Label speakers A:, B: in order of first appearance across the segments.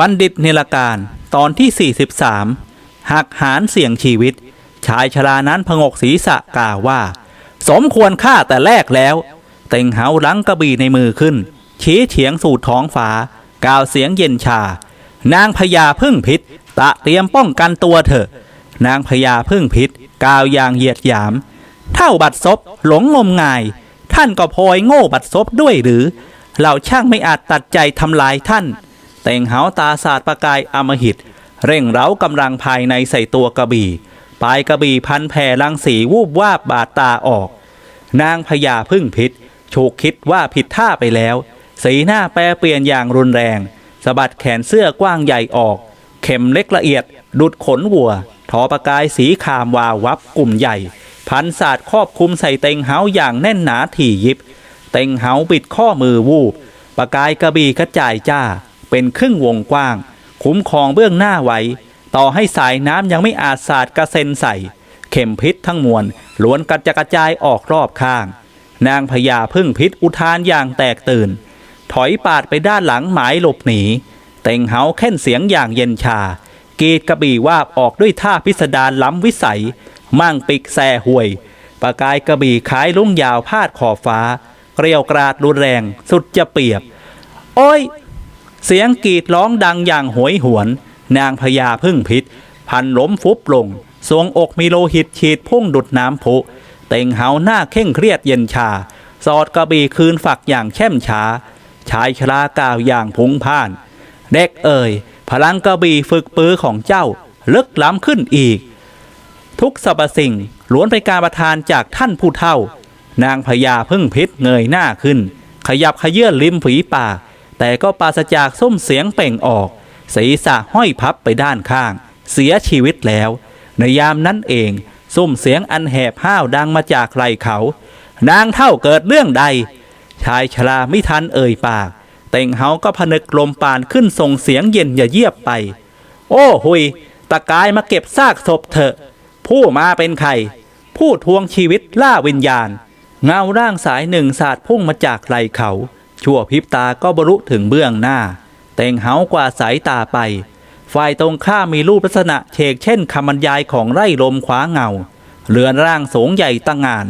A: บัณฑิตเนรการตอนที่ 43 หักหานเสี่ยงชีวิต ชายชรานั้นพงกศีรษะกล่าวว่า สมควรฆ่าแต่แรกแล้ว เต็งเหาลังกระบี่ในมือขึ้น ชี้เฉียงสู่ท้องฟ้ากล่าวเสียงเย็นชา นางพญาพึ่งพิษ ตะเตรียมป้องกันตัวเถอะ นางพญาพึ่งพิษกล่าวอย่างเหยียดหยาม เท่าบัดซบหลงงมงาย ท่านก็พลอยโง่บัดซบด้วยหรือ เราช่างไม่อาจตัดใจทำลายท่าน เต่งเหาตาศาสาดประกายอมหิต เร่งเร้ากำลังภายในใส่ตัวกระบี่ปลายกระบี่พันแผ่รังสีวูบวาบบาดตาออก นางพญาพึ่งพิษถูกคิดว่าผิดท่าไปแล้ว สีหน้าแปรเปลี่ยนอย่างรุนแรงสะบัดแขนเสื้อกว้างใหญ่ออก เข็มเล็กละเอียด ดุดขนวัว ทอประกายสีขามวาววับกลุ่มใหญ่ พันศาสตร์ครอบคุมใส่เต็งเหาอย่างแน่นหนาถี่ยิบ เต็งเหาปิดข้อมือวูบประกายกระบี่กระจายจ้า เป็นครึ่งวงกว้าง คุ้มครองเบื้องหน้าไว้ ต่อให้สายน้ำยังไม่อาจสาดกระเซ็นใส่ เข็มพิษทั้งมวลล้วนกระจกระจายออกรอบข้าง นางพญาพึ่งพิษอุทานอย่างแตกตื่น ถอยปาดไปด้านหลังหมายหลบหนี เต็งเหาแค่นเสียงอย่างเย็นชากรีดกระบี่วาบออกด้วยท่าพิสดารล้ำวิสัย มั่งปิกแซ่ห่วยประกายกระบี่ขายลุ่งยาวพาดขอบฟ้าเกรียวกราดรุนแรงสุดจะเปียบ โอ้ย เสียงกรีดร้องดังอย่างโหยหวน นางพญาพึ่งพิษ พันล้มฟุบลงสวงอกมีโลหิตฉีดพุ่งดุดน้ำพุ เต่งเหาหน้าเข่งเครียดเย็นชา สอดกระบี่คืนฝักอย่างแช่มช้า ชายชรากล่าวอย่างพุงพ่าน เด็กเอ่ยพลังกระบี่ฝึกปือของเจ้า ลึกล้ำขึ้นอีก ทุกสรรพสิ่งล้วนเป็นการประทานจากท่านผู้เฒ่า นางพญาพึ่งพิษเงยหน้าขึ้น ขยับขยื่นริมฝีปาก แต่ก็ปราศจากส้มเสียงเปล่งออก ศีรษะห้อยพับไปด้านข้าง เสียชีวิตแล้ว ในยามนั้นเองส้มเสียงอันแหบห้าวดังมาจากไหลเขา นางเท่าเกิดเรื่องใด ชายชราไม่ทันเอ่ยปาก เต่งเฮาก็ผนึกลมปานขึ้นส่งเสียงเย็นอย่าเยียบไป โอ้หุย ตะกายมาเก็บซากศพเถอะ ผู้มาเป็นใคร ผู้ทวงชีวิตล่าวิญญาณ เงาร่างสายหนึ่งสาดพุ่งมาจากไหลเขา ชั่วพริบตาก็บรรลุถึงเบื้องหน้าเต่งเหากว่าสายตาไป ฝ่ายตรงข้ามมีรูปลักษณะเชกเช่นคำบรรยายของไร่ลมขวาเงา เรือนร่างสูงใหญ่ตั้งงาน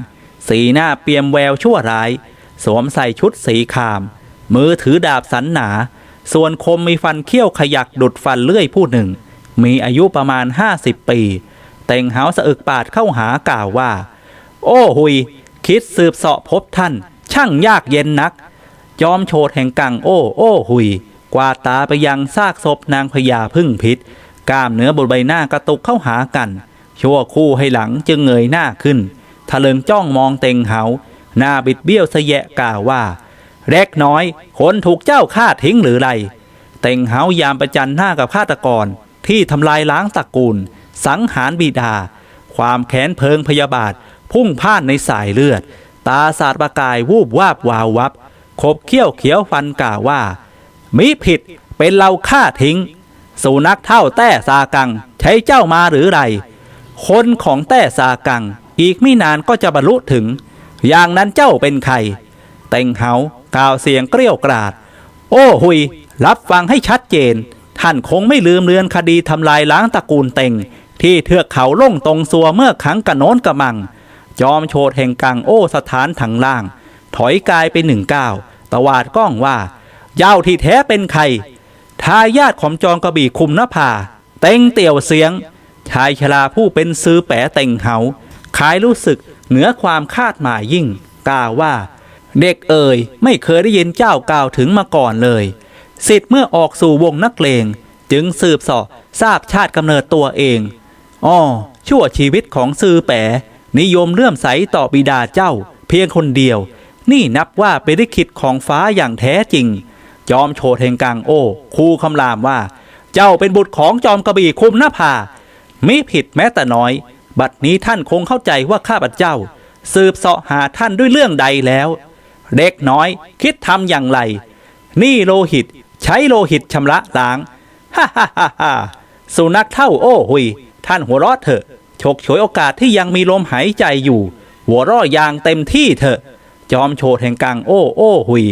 A: สีหน้าเปี่ยมแววชั่วร้าย สวมใส่ชุดสีคาม มือถือดาบสันหนา ส่วนคมมีฟันเขี้ยวขยักดุดฟันเลื่อยผู้หนึ่ง มีอายุประมาณ 50 ปีเต่งเหาสะอึกปาดเข้าหากล่าวว่า โอ้หุย คิดสืบเสาะพบท่าน ช่างยากเย็นนัก จอมโฉดแห่งกังโอ้โอ้หุย กวาตาไปยังซากศพนางพญาพึ่งพิษกล้ามเนื้อบนใบหน้ากระตุกเข้าหากัน ชั่วคู่ให้หลังจึงเงยหน้าขึ้นทะเลิงจ้องมองเต็งเหาหน้าบิดเบี้ยวเสยะกล่าวว่าเล็กน้อยคนถูกเจ้าฆ่าทิ้งหรือไร เต็งเหายามประจันหน้ากับฆาตกรที่ทำลายล้างตระกูล สังหารบิดา ความแค้นเพิงพยาบาท พุ่งพ่านในสายเลือด ตาสาดประกายวูบวาบวาววับ ขบเขี้ยวเขียวฟันกล่าวว่า มิผิดเป็นเราฆ่าทิ้ง สุนัขเท่าแต้ซากัง ใช้เจ้ามาหรือไร คนของแต้ซากัง อีกไม่นานก็จะบรรลุถึง อย่างนั้นเจ้าเป็นใคร เต็งเหากล่าวเสียงเกลี้ยวกราด โอ้หุย รับฟังให้ชัดเจน ท่านคงไม่ลืมเลือนคดีทำลายล้างตระกูลเต็ง ที่เทือกเขาล่งตรงสัวเมื่อครั้งกระโน้นกระมัง จอมโฉดแห่งกังโอ้สถานถังล่าง ถอยกายไปหนึ่งก้าว ตวาดก้องว่า เจ้าที่แท้เป็นใคร ทายาทของจองกระบี่คุมนภา เต็งเตี่ยวเสียง ชายชราผู้เป็นซื้อแปะเต็งเหาขายรู้สึกเหนือความคาดหมายยิ่ง กล่าวว่า เด็กเอ่ยไม่เคยได้ยินเจ้ากล่าวถึงมาก่อนเลยสิทธิ์เมื่อออกสู่วงนักเลงจึงสืบสาะทราบชาติกำเนิดตัวเองอ้อชั่วชีวิตของซือแปะนิยมเลื่อมใสต่อบิดาเจ้า เพียงคนเดียว นี่นับว่าเป็นลิขิตของฟ้าอย่างแท้จริง จอมโฉดแห่งกังโอ้คูคำรามว่า เจ้าเป็นบุตรของจอมกระบี่คุมหน้าผามิผิดแม้แต่น้อย บัดนี้ท่านคงเข้าใจว่าข้าพเจ้า สืบเสาะหาท่านด้วยเรื่องใดแล้ว เด็กน้อยคิดทำอย่างไร นี่โลหิตใช้โลหิตชำระล้างฮ่าฮ่าฮ่าฮ่าสุนัขเท่าโอ้หุย ท่านหัวเราะเถอะฉกฉวยโอกาสที่ยังมีลมหายใจอยู่ หัวเราะอย่างเต็มที่เถอะ จอมโฉดแห่งกังโอ้โอ้หุย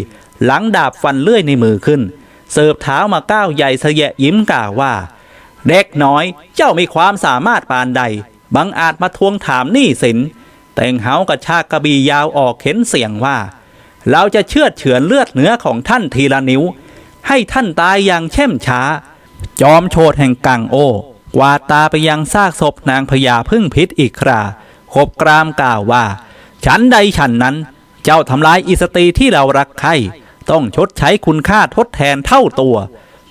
A: หลังดาบฟันเลื่อยในมือขึ้น เสิร์ฟเท้ามาก้าวใหญ่เสยะยิ้มกล่าวว่า เด็กน้อยเจ้ามีความสามารถปานใด บังอาจมาทวงถามหนี้สิน แต่งเฮากระชากกระบี่ยาวออกเข็นเสียงว่า เราจะเชือดเฉือนเลือดเนื้อของท่านทีละนิ้ว ให้ท่านตายอย่างเช่มช้า จอมโชดแห่งกังโอกวาดตาไปยังซากศพนางพญาพึ่งพิษอีกคราขบกรามกล่าวว่า ฉันใดฉันนั้น เจ้าทำลายอิสตรีที่เรารักใคร่ต้องชดใช้คุณค่าทดแทนเท่าตัว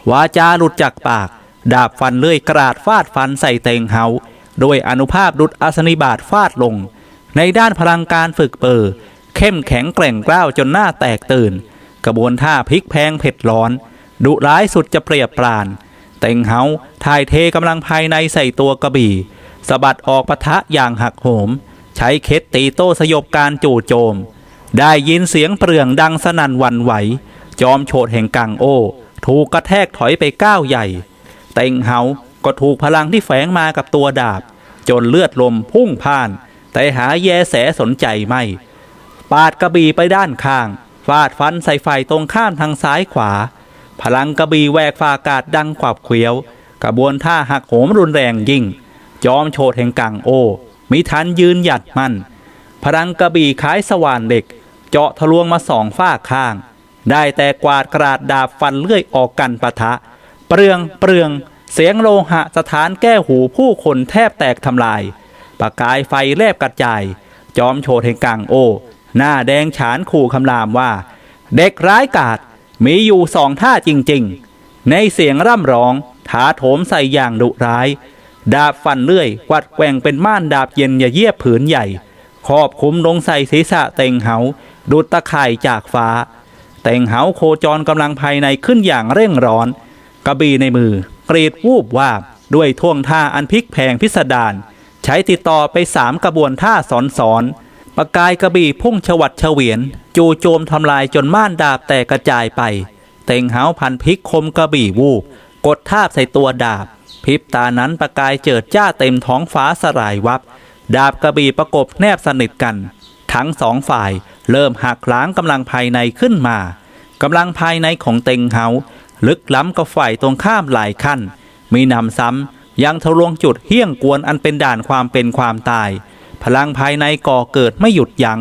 A: วาจาหลุดจากปาก ดาบฟันเลื่อยกราดฟาดฟันใส่เตงเฮาโดยอนุภาพดุดอาสนิบาตฟาดลง ในด้านพลังการฝึกเปอร์เข้มแข็งแกร่งกล้าวจนหน้าแตกตื่น กระบวนท่าพลิกแพงเผ็ดร้อน ดุร้ายสุดจะเปรียบปราน เต็งเฮาถ่ายเทกำลังภายในใส่ตัวกระบี่สะบัดออกปะทะอย่างหักโหม ใช้เคสตีโต้สยบการจู่โจม ได้ยินเสียงเปลืองดังสนั่นวันไหว จอมโฉดแห่งกังโอถูกกระแทกถอยไปก้าวใหญ่ เต็งเฮาก็ถูกพลังที่แฝงมากับตัวดาบ จนเลือดลมพุ่งพ่าน แต่หาแยแสสนใจไม่ ปาดกระบี่ไปด้านข้าง ฟาดฟันใส่ไฟตรงข้ามทางซ้ายขวา พลังกระบี่แหวกฟ้าอากาศดังขวับเขียว กระบวนท่าหักโหมรุนแรงยิ่ง จอมโฉดแห่งกังโอมิทันยืนหยัดมั่น พลังกระบี่คล้ายสว่านเด็ก เจาะทะลวงมาสองฝ้าข้าง ได้แต่กวาดกราดดาบฟันเลื่อยออกกันปะทะ เปลืองเปลือง เสียงโลหะสถานแก้หูผู้คนแทบแตกทำลาย ประกายไฟแลบกระจาย จอมโฉดแห่งกังโอ หน้าแดงฉานขู่คำรามว่า เด็กร้ายกาจมีอยู่สองท่าจริงๆ ในเสียงร่ำร้องถาโถมใส่อย่างดุร้าย ดาบฟันเลื่อยกวัดแกว่งเป็นม่านดาบเย็นอย่าเยียบผืนใหญ่ ครอบคุมลงใส่ศีรษะเต็งเหาดุดตะข่ายจากฟ้า เต็งเหาโคจรกำลังภายในขึ้นอย่างเร่งร้อน กระบี่ในมือกรีดวูบวาบด้วยท่วงท่าอันพลิกแพงพิสดารใช้ติดต่อไปสามกระบวนท่าสอนสอนๆประกายกระบี่พุ่งฉวัดเฉวียน จูโจมทำลายจนม่านดาบแตกกระจายไป เต็งเหาพันพลิกคมกระบี่วูบกดทาบใส่ตัวดาบพริบตานั้นประกายเจิดจ้าเต็มท้องฟ้าสลายวับ ดาบกระบี่ประกบแนบสนิทกัน ทั้งสองฝ่ายเริ่มหักล้างกำลังภายในขึ้นมากำลังภายในของเต็งเฮาลึกล้ำกับฝ่ายตรงข้ามหลายขั้น มีนำซ้ำยังทะลวงจุดเฮี้ยงกวนอันเป็นด่านความเป็นความตาย พลังภายในก่อเกิดไม่หยุดยัง้ง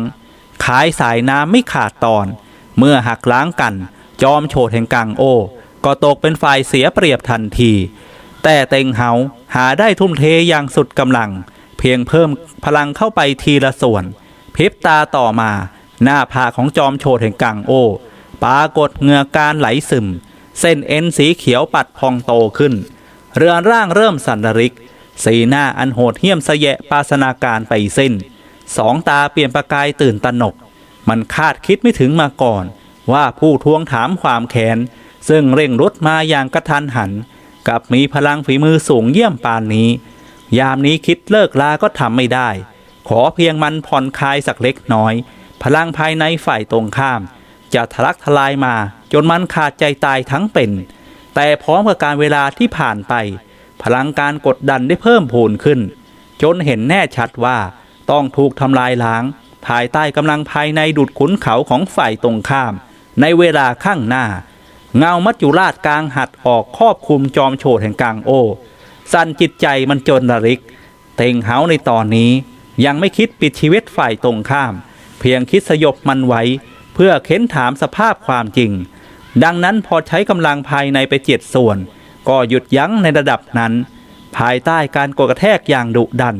A: ขายสายน้ำไม่ขาดตอน เมื่อหักล้างกัน จอมโฉดแห่งกังโอ ก็ตกเป็นฝ่ายเสียเปรียบทันที แต่เต็งเฮาหาได้ทุ่มเทอย่างสุดกำลัง เพียงเพิ่มพลังเข้าไปทีละส่วนพริบตาต่อมา หน้าผาของจอมโฉดแห่งกังโอปรากฏเหงื่อการไหลซึม เส้นเอ็นสีเขียวปัดพองโตขึ้น เรือนร่างเริ่มสั่นริก สีหน้าอันโหดเหี้ยมสแยะปาสนาการไปสิ้น สองตาเปลี่ยนประกายตื่นตระหนก มันคาดคิดไม่ถึงมาก่อน ว่าผู้ทวงถามความแค้นซึ่งเร่งรถมาอย่างกระทันหัน กับมีพลังฝีมือสูงเยี่ยมปานนี้ ยามนี้คิดเลิกลาก็ทำไม่ได้ ขอเพียงมันผ่อนคลายสักเล็กน้อย พลังภายในฝ่ายตรงข้าม จะทะลักทลายมาจนมันขาดใจตายทั้งเป็น แต่พร้อมกับการเวลาที่ผ่านไป พลังการกดดันได้เพิ่มพูนขึ้น จนเห็นแน่ชัดว่าต้องถูกทำลายล้าง ภายใต้กำลังภายในดุดขุนเขาของฝ่ายตรงข้าม ในเวลาข้างหน้า เงามัจจุราชกลางหัดออกครอบคลุมจอมโฉดแห่งกลางโอ สั่นจิตใจมันจนระริก เต็งเฮาในตอนนี้ ยังไม่คิดปิดชีวิตฝ่ายตรงข้าม เพียงคิดสยบมันไว้ เพื่อเค้นถามสภาพความจริง ดังนั้นพอใช้กำลังภายในไปเจ็ดส่วน ก็หยุดยั้งในระดับนั้น ภายใต้การกดกระแทกอย่างดุดัน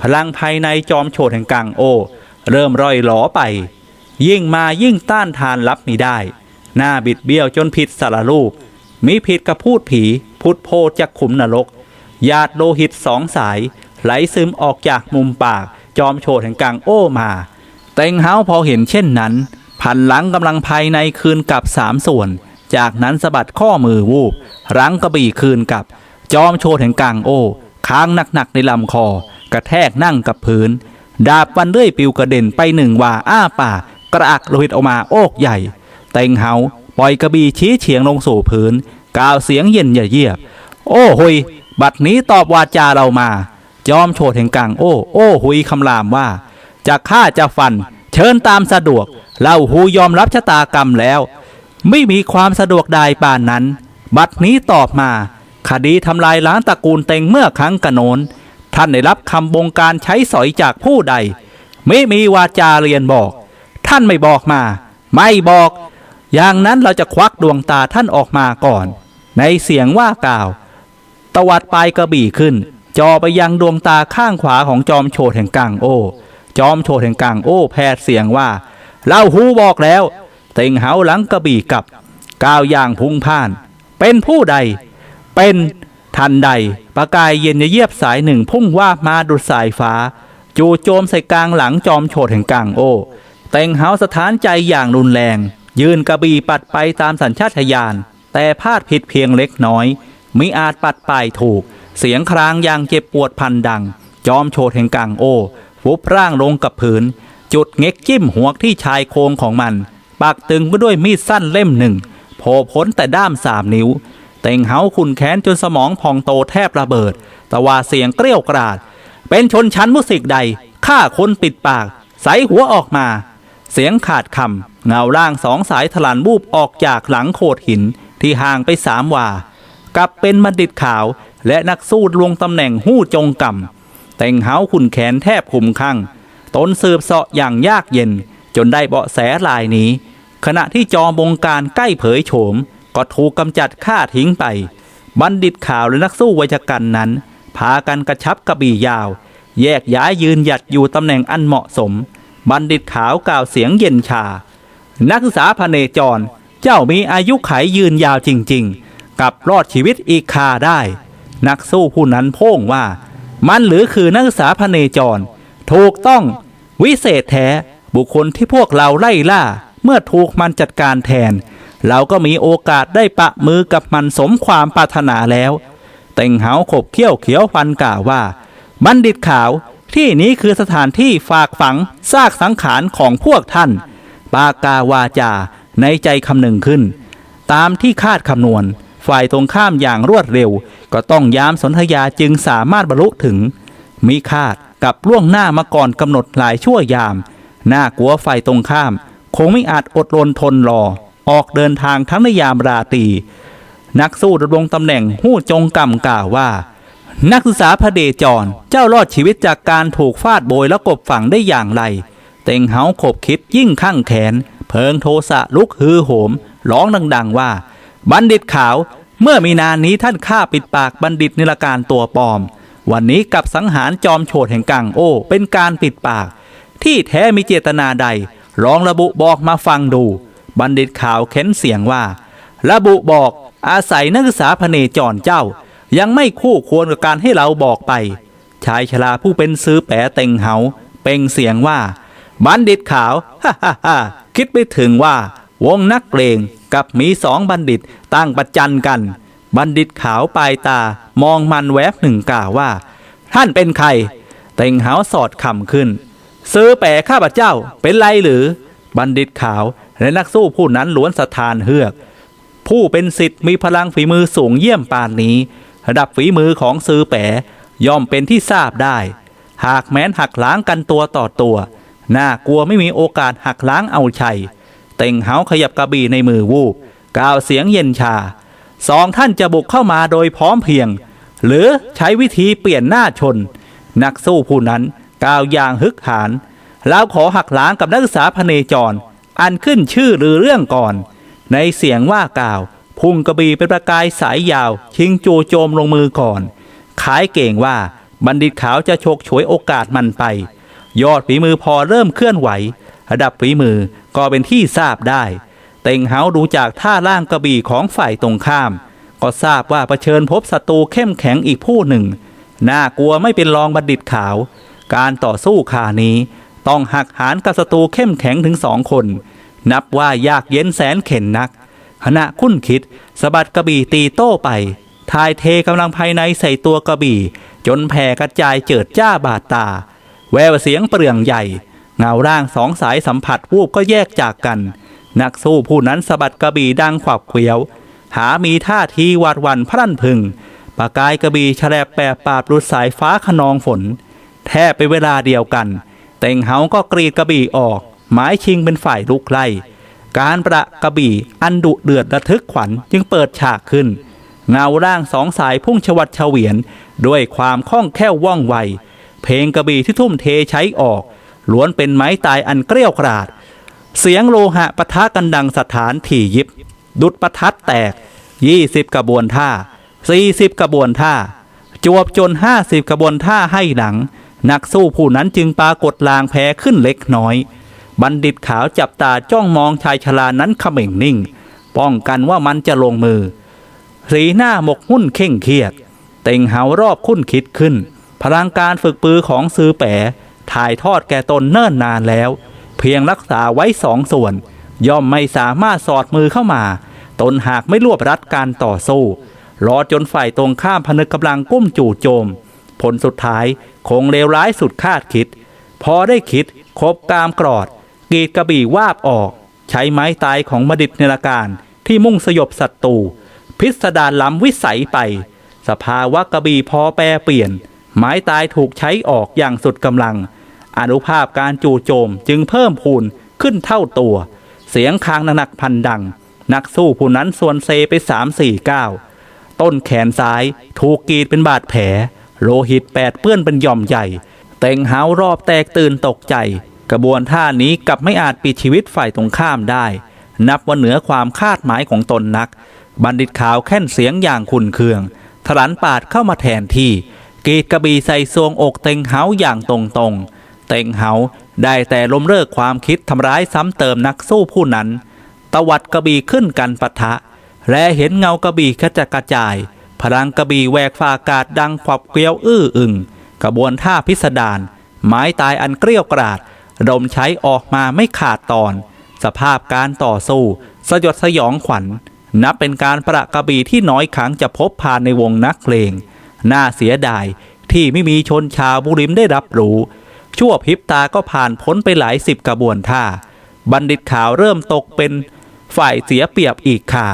A: พลังภายในจอมโฉดแห่งกังโอ เริ่มร่อยหลอไป ยิ่งมายิ่งต้านทานรับไม่ได้ หน้าบิดเบี้ยวจนผิดสารรูปมีผิดกับพูดผี พุทธโพจากขุมนรก หยาดโลหิตสองสาย ไหลซึมออกจากมุมปาก จอมโฉดแห่งกังโอมาเต็งเฮาพอเห็นเช่นนั้นพันหลังกำลังภายในคืนกับสามส่วน จากนั้นสะบัดข้อมือวูบรั้งกระบี่คืนกับ จอมโชดแห่งกลางโอค้างหนักๆในลำคอ กระแทกนั่งกับพื้น ดาบวันเลื่อยปิวกระเด็นไปหนึ่งว่าอ้าปากกระอักโลหิตออกมาโอกใหญ่ เต็งเฮาปล่อยกระบี่ชี้เฉียงลงสู่พื้น กล่าวเสียงเย็นอย่าเยียบ โอ้หุย บัดนี้ตอบวาจาเรามา จอมโฉดแห่งกลางโอ้ โอ้ หุยคำรามว่า จะฆ่าจะฟัน เชิญตามสะดวกเล่าหูยอมรับชะตากรรมแล้ว ไม่มีความสะดวกใดป่านนั้น บัดนี้ตอบมา คดีทำลายล้างตระกูลเต็งเมื่อครั้งกระโนน ท่านได้รับคำบงการใช้สอยจากผู้ใด ไม่มีวาจาเรียนบอก ท่านไม่บอกมา ไม่บอก อย่างนั้นเราจะควักดวงตาท่านออกมาก่อน ในเสียงว่ากล่าว ตวัดปลายกระบี่ขึ้น จอไปยังดวงตาข้างขวาของจอมโฉดแห่งกังโอจอมโฉดแห่งกังโอแพทย์เสียงว่าเล่าหูบอกแล้วเต็งเหาหลังกระบี่กับก้าวย่างพุงพ่าน เป็นผู้ใด เป็นทันใดประกายเย็นเยียบสายหนึ่งพุ่งว่ามาดุดสายฟ้า จู่โจมใส่กลางหลังจอมโฉดแห่งกังโอเต็งเหาสถานใจอย่างรุนแรง ยืนกระบี่ปัดไปตามสัญชาตญาณแต่พลาดผิดเพียงเล็กน้อย มิอาจปัดไปายถูก เสียงครางอย่างเจ็บปวดพันดัง จอมโฉดแห่งกังโอฟุบร่างลงกับผืนจุดเง็กจิ้มหัวที่ชายโครงของมันปักตึงไปด้วยมีดสั้นเล่มหนึ่งโผล่พ้นแต่ด้ามสามนิ้ว เต็งเหาขุนแค้นจนสมองพองโตแทบระเบิด ตะว่าเสียงเกรี้ยวกราด เป็นชนชั้นมุสิกใดฆ่าคนปิดปาก ใสหัวออกมา เสียงขาดคำเงาร่างสองสายถลันบูบออกจากหลังโขดหินที่ห่างไปสามวา กลับเป็นบัณฑิตขาว และนักสู้ลวงตำแหน่งหู้จงกำแต่งเหาขุนแขนแทบคุมข้างตนสืบเสาะอย่างยากเย็น จนได้เบาะแสลายนี้ ขณะที่จอมบงการใกล้เผยโฉม ก็ถูกกำจัดฆ่าทิ้งไป บัณฑิตข่าวและนักสู้วัยกันนั้น พากันกระชับกระบี่ยาว แยกย้ายยืนหยัดอยู่ตำแหน่งอันเหมาะสม บัณฑิตขาวกล่าวเสียงเย็นชา นักศึกษาพเนจร เจ้ามีอายุไขยืนยาวจริง ๆ กับรอดชีวิตอีกคาได้ นักสู้ผู้นั้นโพ่งว่า มันหรือคือนักศึกษาพเนจร ถูกต้องวิเศษแท้บุคคลที่พวกเราไล่ล่า เมื่อถูกมันจัดการแทน เราก็มีโอกาสได้ปะมือกับมันสมความปรารถนาแล้วเต็งเหาขบเขี้ยวเขียวฟันกล่าวว่า บัณฑิตขาวที่นี้คือสถานที่ฝากฝังซากสังขารของพวกท่าน ปากาวาจาในใจคำหนึ่งขึ้น ตามที่คาดคำนวณ ฝ่ายตรงข้ามอย่างรวดเร็ว ก็ต้องยามสนธยาจึงสามารถบรรลุถึง มิคาดกับล่วงหน้ามาก่อนกำหนดหลายชั่วยาม น่ากลัวฝ่ายตรงข้าม คงไม่อาจอดรนทนรอ ออกเดินทางทั้งในยามราตรีนักสู้ดำรงตำแหน่งหู้จงกำกล่าวว่า นักศึกษาพระเดจรเจ้ารอดชีวิตจากการถูกฟาดโบยและกบฝังได้อย่างไร เต็งเหาขบคิดยิ่งข้างแขน เพิงโทสะลุกฮือโหม ร้องดัง ๆ ว่า บัณฑิตขาว เมื่อมีนานนี้ท่านฆ่าปิดปากบัณฑิตนิรการตัวปลอม วันนี้กับสังหารจอมโฉดแห่งกังโอ เป็นการปิดปาก ที่แท้มีเจตนาใดรองระบุบอกมาฟังดู บัณฑิตขาวเค้นเสียงว่า ระบุบอกอาศัยนักศึกษาพเนจรเจ้า ยังไม่คู่ควรกับการให้เราบอกไป ชายชราผู้เป็นซื้อแปะเต็งเหา เป่งเสียงว่า บัณฑิตขาวฮ่าฮ่าฮ่าคิดไม่ถึงว่า วงนักเลง กับมีสองบัณฑิตตั้งประจันกัน บัณฑิตขาวปลายตามองมันแวบหนึ่งกล่าวว่า ท่านเป็นใคร เต็งหาสอดคำขึ้น ซื้อแปะข้าพเจ้าเป็นไรหรือ บัณฑิตขาวและนักสู้ผู้นั้นล้วนสถานเฮือก ผู้เป็นสิทธิ์มีพลังฝีมือสูงเยี่ยมปานนี้ ระดับฝีมือของซือแปะย่อมเป็นที่ทราบได้ หากแม้นหักล้างกันตัวต่อตัวน่ากลัวไม่มีโอกาสหักล้างเอาชัย เต่งเหาขยับกระบี่ในมือวูบกล่าวเสียงเย็นชาสองท่านจะบุกเข้ามาโดยพร้อมเพรียง หรือใช้วิธีเปลี่ยนหน้าชน นักสู้ผู้นั้นกล่าวอย่างฮึกหานแล้วขอหักล้างกับนักศึกษาพเนจร อันขึ้นชื่อหรือเรื่องก่อน ในเสียงว่ากล่าว พุ่งกระบี่เป็นประกายสายยาว ชิงจูโจมลงมือก่อนขายเก่งว่าบัณฑิตขาวจะฉกฉวยโอกาสมันไป ยอดฝีมือพอเริ่มเคลื่อนไหว ระดับฝีมือ ก็เป็นที่ทราบได้ เต็งเฮาดูจากท่าล่างกระบี่ของฝ่ายตรงข้าม ก็ทราบว่าเผชิญพบศัตรูเข้มแข็งอีกผู้หนึ่ง น่ากลัวไม่เป็นรองบัณฑิตขาว การต่อสู้คานี้ ต้องหักหานกับศัตรูเข้มแข็งถึงสองคน นับว่ายากเย็นแสนเข็นนักขณะคุ้นคิดสะบัดกระบี่ตีโต้ไปทายเทกำลังภายในใส่ตัวกระบี่ จนแผ่กระจายเจิดจ้าบาดตา แววเสียงเปลืองใหญ่ เงาร่างสองสายสัมผัสวูบก็แยกจากกัน นักสู้ผู้นั้นสะบัดกระบี่ดังขวับเขวียว หามีท่าทีหวาดหวั่นพรั่นพึงปากกายกระบี่แฉลบแปรปาบรุดสายฟ้าขนองฝน แทบเป็นเวลาเดียวกัน เต็งเหาก็กรีดกระบี่ออก หมายชิงเป็นฝ่ายลุกไล่ การประกระบี่อันดุเดือดระทึกขวัญจึงเปิดฉากขึ้น เงาร่างสองสายพุ่งชวัดเฉวียน ด้วยความคล่องแคล่วว่องไว เพลงกระบี่ที่ทุ่มเทใช้ออก ล้วนเป็นไม้ตายอันเกลี้ยวกราด เสียงโลหะปะทะกันดังสถานถี่ยิบ ดุดประทัดแตก 20 กระบวนท่า 40 กระบวนท่า จวบจน 50 กระบวนท่าให้หลัง นักสู้ผู้นั้นจึงปรากฏลางแพ้ขึ้นเล็กน้อย บัณฑิตขาวจับตาจ้องมองชายชรานั้นเขม่งนิ่ง ป้องกันว่ามันจะลงมือ สีหน้าหมกมุ่นเข่งเครียด เต่งเหารอบคุ้นคิดขึ้น พลังการฝึกปือของซือแปะ ถ่ายทอดแก่ตนเนิ่นนานแล้ว เพียงรักษาไว้สองส่วน ย่อมไม่สามารถสอดมือเข้ามา ตนหากไม่รวบรัดการต่อสู้รอจนฝ่ายตรงข้ามพนึกกำลังก้มจู่โจม ผลสุดท้ายคงเลวร้ายสุดคาดคิด พอได้คิดคบกามกรอดกรีดกระบี่วาบออก ใช้ไม้ตายของมดิตเนรการที่มุ่งสยบศัตรูพิสดารล้ำวิสัยไป สภาวะกระบี่พอแปรเปลี่ยน ไม้ตายถูกใช้ออกอย่างสุดกำลัง อนุภาพการจู่โจมจึงเพิ่มพูนขึ้นเท่าตัว เสียงคางหนักพันดัง นักสู้ผู้นั้นส่วนเซไปสามสี่เก้าต้นแขนซ้ายถูกกรีดเป็นบาดแผล โลหิตแปดเปื้อนเป็นหย่อมใหญ่เต่งหาวรอบแตกตื่นตกใจ กระบวนท่านี้กลับไม่อาจปิดชีวิตฝ่ายตรงข้ามได้ นับว่าเหนือความคาดหมายของตนนัก บัณฑิตขาวแค่นเสียงอย่างขุนเคืองถลันปาดเข้ามาแทนที่กรีดกระบี่ใส่ซวงอกเต็งเหาอย่างตรงๆ เต็งเหาได้แต่ล้มเลิกความคิดทำร้ายซ้ำเติมนักสู้ผู้นั้น ตวัดกระบี่ขึ้นกันปะทะ และเห็นเงากระบี่กระจัดกระจาย พลังกระบี่แหวกฟ้าอากาศดังขวับเกลียวอื้ออึงกระบวนท่าพิสดารไม้ตายอันเกลี้ยวกราดดมใช้ออกมาไม่ขาดตอน สภาพการต่อสู้ สยดสยองขวัญ นับเป็นการประกระบี่ที่น้อยครั้งจะพบผ่านในวงนักเลงน่าเสียดายที่ไม่มีชนชาวบุริมได้รับรู้ ชั่วพริบตาก็ผ่านพ้นไปหลายสิบกระบวนท่า บัณฑิตขาวเริ่มตกเป็นฝ่ายเสียเปรียบอีกค่ะ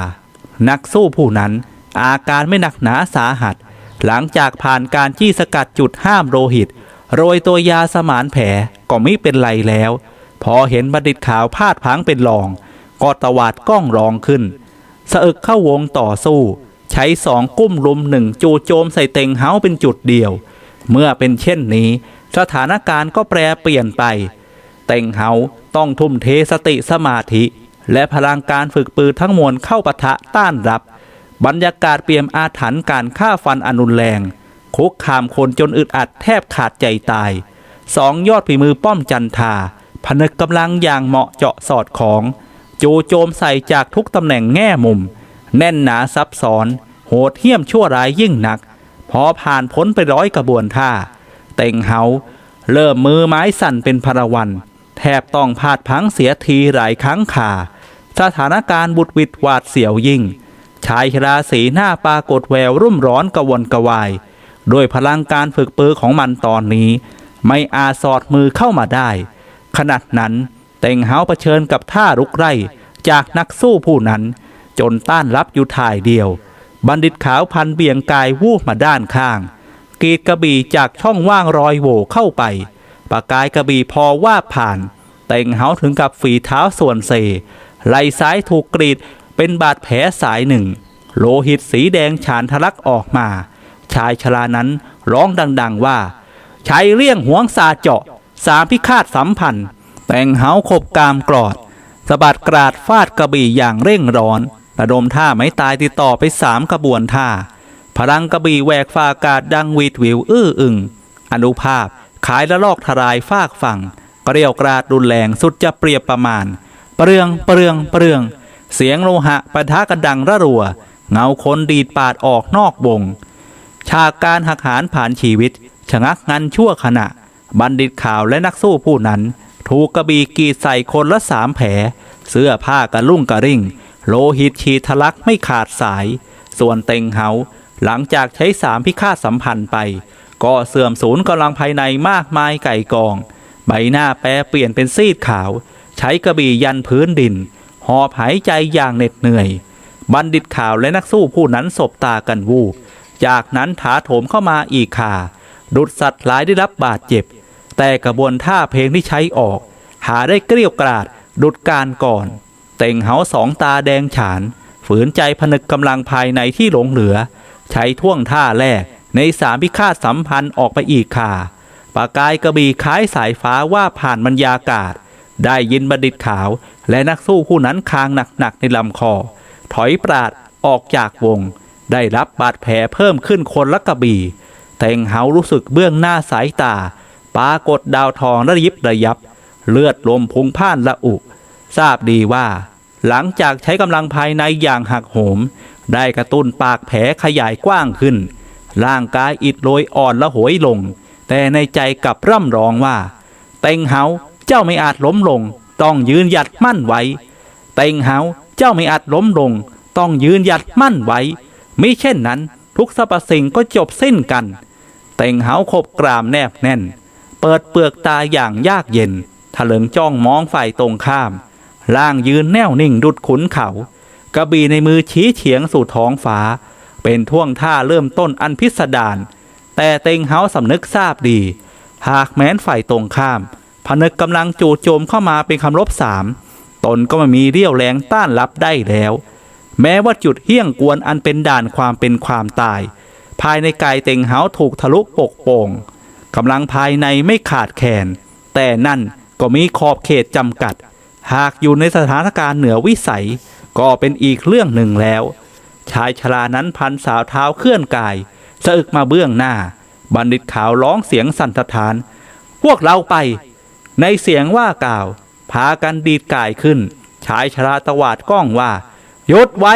A: นักสู้ผู้นั้น อาการไม่หนักหนาสาหัส หลังจากผ่านการจี้สกัดจุดห้ามโลหิต โรยตัวยาสมานแผลก็ไม่เป็นไรแล้ว พอเห็นบัณฑิตขาวพาดพังเป็นรอง ก็ตวาดกล้องรองขึ้นสะอึกเข้าวงต่อสู้ ใช้สองกุ้มลุมหนึ่งจูโจมใส่เต็งเฮาเป็นจุดเดียว เมื่อเป็นเช่นนี้ สถานการณ์ก็แปรเปลี่ยนไป เต็งเฮาต้องทุ่มเทสติสมาธิ และพลังการฝึกปืนทั้งมวลเข้าปะทะต้านรับ บรรยากาศเปี่ยมอาถรรพ์การฆ่าฟันอนุนแรงคุกคามคนจนอึดอัดแทบขาดใจตายสองยอดฝีมือป้อมจันทาผนึกกำลังอย่างเหมาะเจาะสอดของ โจโจมใส่จากทุกตำแหน่งแง่มุม แน่นหนาซับซ้อน โหดเหี้ยมชั่วร้ายยิ่งนัก พอผ่านพ้นไปร้อยกระบวนท่า เต็งเฮาเริ่มมือไม้สั่นเป็นพรวัน แทบต้องพาดพังเสียทีหลายครั้งขาสถานการณ์บุดหวิดหวาดเสียวยิ่ง ชายชราสีหน้าปรากฏแววรุ่มร้อนกระวนกระวาย ด้วยพลังการฝึกปือของมันตอนนี้ ไม่อาสอดมือเข้ามาได้ขนาดนั้นเต็งเฮาเผชิญกับท่ารุกไร่จากนักสู้ผู้นั้น จนต้านรับอยู่ถ่ายเดียว บัณฑิตขาวพันเบี่ยงกายวูบมาด้านข้าง กรีดกระบี่จากช่องว่างรอยโหว่เข้าไปปากกายกระบี่พอว่าผ่านเต็งเฮาถึงกับฝีเท้าส่วนเซไหล่ซ้ายถูกกรีดเป็นบาดแผลสายหนึ่ง โลหิตสีแดงฉานทะลักออกมา ชายชรานั้นร้องดัง ๆว่าใช้เลี่ยงหวงซาเจาะ สามพิฆาตสัมพันธ์ แต่งเหาขบกามกรอดสะบัดกราดฟาดกระบี่อย่างเร่งร้อน ระดมท่าไม้ตายติดต่อไปสามกระบวนท่า พลังกระบี่แหวกฟ้าอากาศดังวีดวิว อื้ออึงอนุภาพขายละลอกทลายฟากฝั่งเกลียวกราดรุนแรงสุดจะเปรียบประมาณ เปรืองเปรืองเปรือง เสียงโลหะปะทะกันดังระรัว เงาคนดีดปาดออกนอกวง ฉากการหักหานผ่านชีวิต ชะงักงันชั่วขณะ บัณฑิตข่าวและนักสู้ผู้นั้น ถูกกระบี่กีดใส่คนละสามแผล เสื้อผ้ากระลุ่งกระริ่ง โลหิตฉีทะลักไม่ขาดสาย ส่วนเต็งเฮา หลังจากใช้สามพิฆาตสัมพันธ์ไป ก็เสื่อมสูญกำลังภายในมากมายไก่กอง ใบหน้าแปรเปลี่ยนเป็นซีดขาว ใช้กระบี่ยันพื้นดิน หอบหายใจอย่างเหน็ดเหนื่อย บัณฑิตข่าวและนักสู้ผู้นั้นสบตากันวูบจากนั้นถาโถมเข้ามาอีกข่าดุดสัตว์หลายได้รับบาดเจ็บ แต่กระบวนท่าเพลงที่ใช้ออก หาได้เกลี้ยกราดดุดการก่อน เต่งเหาสองตาแดงฉาน ฝืนใจผนึกกำลังภายในที่หลงเหลือ ใช้ท่วงท่าแรกในสามพิฆาตสัมพันธ์ออกไปอีกค่ะปากกายกระบี่คล้ายสายฟ้าว่าผ่านบรรยากาศ ได้ยินบัณฑิตขาวและนักสู้ผู้นั้นคางหนักๆในลำคอ ถอยปราดออกจากวง ได้รับบาดแผลเพิ่มขึ้นคนละกระบี่เต่งเหารู้สึกเบื้องหน้าสายตาปากฏดาวทองระยิบระยับ เลือดลมพุงพ่านละอุ ทราบดีว่า หลังจากใช้กำลังภายในอย่างหักโหม ได้กระตุ้นปากแผลขยายกว้างขึ้น ร่างกายอิดโรยอ่อนละโหยลง แต่ในใจกลับร่ำร้องว่า เต็งเหาเจ้าไม่อาจล้มลง ต้องยืนหยัดมั่นไว้ เต็งเหาเจ้าไม่อาจล้มลง ต้องยืนหยัดมั่นไว้มิเช่นนั้นทุกสรรพสิ่งก็จบสิ้นกัน เต็งเหาขบกรามแนบแน่น เปิดเปลือกตาอย่างยากเย็นถลึงจ้องมองฝ่ายตรงข้าม ล่างยืนแน่วนิ่งดุดขุนเขา กระบี่ในมือชี้เฉียงสู่ท้องฟ้า เป็นท่วงท่าเริ่มต้นอันพิสดารแต่เต็งเฮาสำนึกทราบดี หากแม้นฝ่ายตรงข้าม พนึกกำลังจู่โจมเข้ามาเป็นคำรบสามตนก็ไม่มีเรี่ยวแรงต้านรับได้แล้ว แม้ว่าจุดเฮี้ยงกวนอันเป็นด่านความเป็นความตาย ภายในกายเต็งเฮาถูกทะลุปกโป่งกำลังภายในไม่ขาดแคลนแต่นั่นก็มีขอบเขตจำกัด หากอยู่ในสถานการณ์เหนือวิสัย ก็เป็นอีกเรื่องหนึ่งแล้ว ชายชรานั้นพันสาวเท้าเคลื่อนกายสะอึกมาเบื้องหน้า บัณฑิตขาวร้องเสียงสั่นสะท้าน พวกเราไป ในเสียงว่ากล่าว พากันดีดกายขึ้น ชายชราตวาดก้องว่ายุดไว้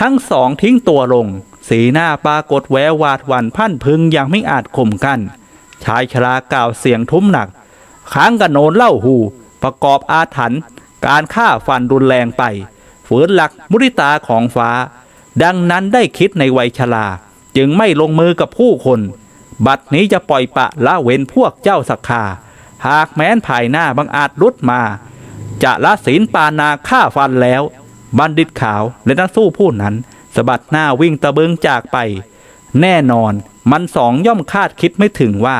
A: ทั้งสองทิ้งตัวลง สีหน้าปรากฏแวววาดหวันพันพึงอย่างไม่อาจข่มกันชายชรากล่าวเสียงทุ้มหนัก ค้างกันโนนเล่าหู ประกอบอาถรรพ์การฆ่าฟันรุนแรงไป ฝืนหลักมุริตาของฟ้า ดังนั้นได้คิดในวัยชราจึงไม่ลงมือกับผู้คน บัดนี้จะปล่อยปะละเว้นพวกเจ้าสักคาหากแม้นภายหน้าบังอาจรุดมา จะละศีลปานาฆ่าฟันแล้ว บัณฑิตขาวและนักสู้ผู้นั้นสะบัดหน้าวิ่งตะเบิงจากไป แน่นอนมันสองย่อมคาดคิดไม่ถึงว่า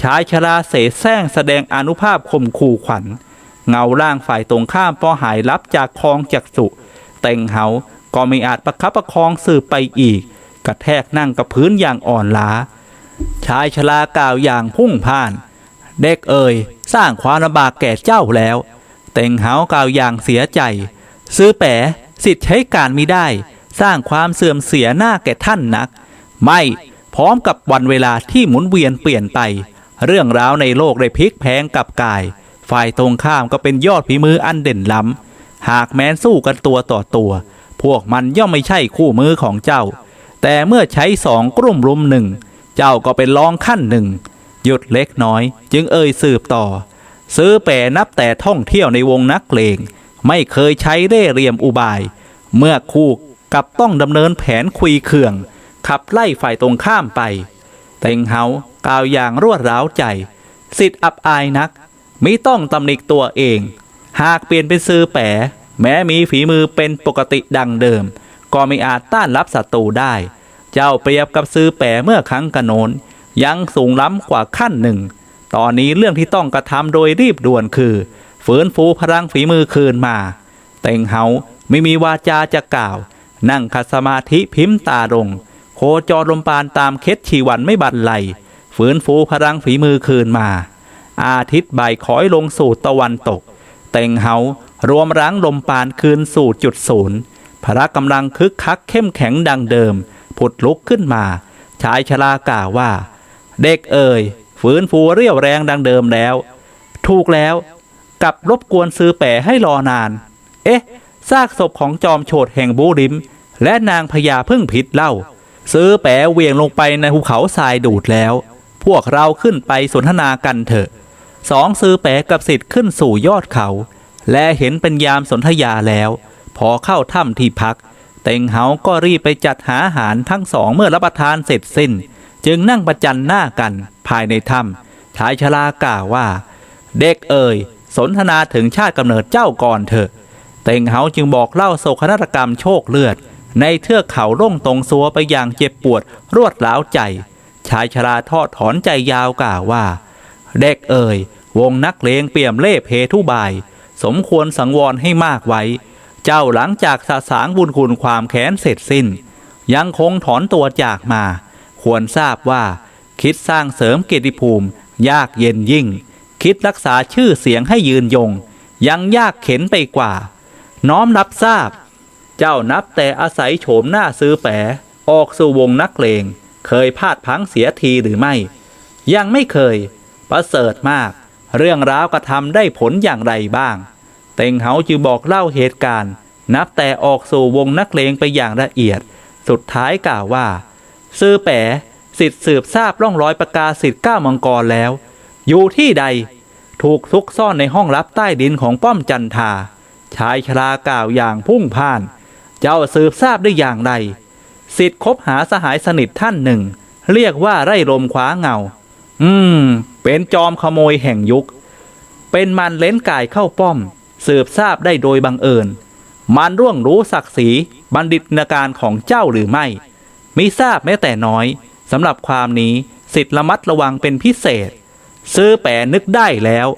A: ชายชราเสแสร้งแสดงอนุภาพข่มขู่ขวัญ เงาร่างฝ่ายตรงข้ามพอหายลับจากคลองจักสุ เต่งเหาก็ไม่อาจประคับประคองสืบไปอีก กระแทกนั่งกับพื้นอย่างอ่อนล้า ชายชรากล่าวอย่างพุ่งพ่าน เด็กเอ่ยสร้างความลำบากแก่เจ้าแล้ว เต่งเหากล่าวอย่างเสียใจ ซื้อแปะสิทธิ์ใช้การมิได้ สร้างความเสื่อมเสียหน้าแก่ท่านนัก ไม่พร้อมกับวันเวลาที่หมุนเวียนเปลี่ยนไป เรื่องราวในโลกได้พลิกแพลงกับกาย ฝ่ายตรงข้ามก็เป็นยอดฝีมืออันเด่นล้ำ หากแม้นสู้กันตัวต่อตัว พวกมันย่อมไม่ใช่คู่มือของเจ้า แต่เมื่อใช้สองกลุ่มรุมหนึ่ง เจ้าก็เป็นรองขั้นหนึ่ง หยุดเล็กน้อย จึงเอ่ยสืบต่อ ซื้อแปรนับแต่ท่องเที่ยวในวงนักเลงไม่เคยใช้เร่เหรียมอุบาย เมื่อคู่กับต้องดำเนินแผนคุยเคือง ขับไล่ฝ่ายตรงข้ามไป เต็งเฮากล่าวอย่างรวดร้าวใจ สิทธิ์อับอายนักมิต้องตำหนิตัวเอง หากเปลี่ยนเป็นซื้อแปะแม้มีฝีมือเป็นปกติดังเดิม ก็ไม่อาจต้านรับศัตรูได้ เจ้าเปรียบกับซื้อแปะเมื่อครั้งกระโนนยังสูงล้ำกว่าขั้นหนึ่ง ตอนนี้เรื่องที่ต้องกระทำโดยรีบด่วนคือ ฝืนฟูพลังฝีมือคืนมา เต็งเฮาไม่มีวาจาจะกล่าว นั่งคัสมาธิพิมพ์ตาลง โคจรลมปานตามเคสชีวันไม่บันไหลฝืนฟูพลังฝีมือคืนมา อาทิตย์บ่ายคอยลงสู่ตะวันตก เต็งเฮารวมรั้งลมปานคืนสู่จุดศูนย์พละกำลังคึกคักเข้มแข็งดังเดิม ผุดลุกขึ้นมา ชายชรากล่าวว่า เด็กเอ่ยฝืนฟูเรี่ยวแรงดังเดิมแล้ว ถูกแล้วกลับรบกวนซื้อแปะให้รอนาน เอ๊ะซากศพของจอมโฉดแห่งบูริม และนางพญาพึ่งพิษเล่า ซื้อแปะเวียงลงไปในภูเขาทรายดูดแล้ว พวกเราขึ้นไปสนทนากันเถอะ สองซื้อแปะกับสิทธิ์ขึ้นสู่ยอดเขา และเห็นเป็นยามสนธยาแล้ว พอเข้าถ้ำที่พัก เต็งเหาก็รีบไปจัดหาอาหารทั้งสองเมื่อรับประทานเสร็จสิ้น จึงนั่งประจันหน้ากันภายในถ้ำชายชรากล่าวว่า เด็กเอ่ยสนทนาถึงชาติกำเนิดเจ้าก่อนเถอะ เต็งเหาจึงบอกเล่าโศกนาฏกรรมโชคเลือด ในเทือกเขาร่งตรงซัวไปอย่างเจ็บปวดรวดร้าวใจ ชายชราทอดถอนใจยาวกล่าวว่า เด็กเอ่ย วงนักเลงเปี่ยมเล่เพทุบาย สมควรสังวรให้มากไว้ เจ้าหลังจากสะสางบุญคุณความแค้นเสร็จสิ้น ยังคงถอนตัวจากมา ควรทราบว่า คิดสร้างเสริมเกียรติภูมิ ยากเย็นยิ่ง คิดรักษาชื่อเสียงให้ยืนยง ยังยากเข็นไปกว่า น้อมรับทราบ เจ้านับแต่อาศัยโฉมหน้าซื้อแปะออกสู่วงนักเลง เคยพลาดพังเสียทีหรือไม่ ยังไม่เคย ประเสริฐมาก เรื่องราวกระทำได้ผลอย่างไรบ้าง เต็งเหาจึงบอกเล่าเหตุการณ์ นับแต่ออกสู่วงนักเลงไปอย่างละเอียด สุดท้ายกล่าวว่า ซื้อแปะสิทธิ์สืบทราบร่องรอยประกาศสิทธิ์ก้ามังกรแล้ว อยู่ที่ใด ถูกซุกซ่อนในห้องลับใต้ดินของป้อมจันทาชายชรากล่าวอย่างพุ่งพ่าน เจ้าสืบทราบได้อย่างไรสิทธิ์คบหาสหายสนิทท่านหนึ่ง เรียกว่าไร่ลมคว้าเงา อืม เป็นจอมขโมยแห่งยุค เป็นมันเล้นกายเข้าป้อม สืบทราบได้โดยบังเอิญ มันร่วงรู้ศักดิ์ศรีบัณฑิตนาการของเจ้าหรือไม่มิทราบแม้แต่น้อยสำหรับความนี้สิทธิ์ระมัดระวังเป็นพิเศษ ซื้อแปรนึกได้แล้ว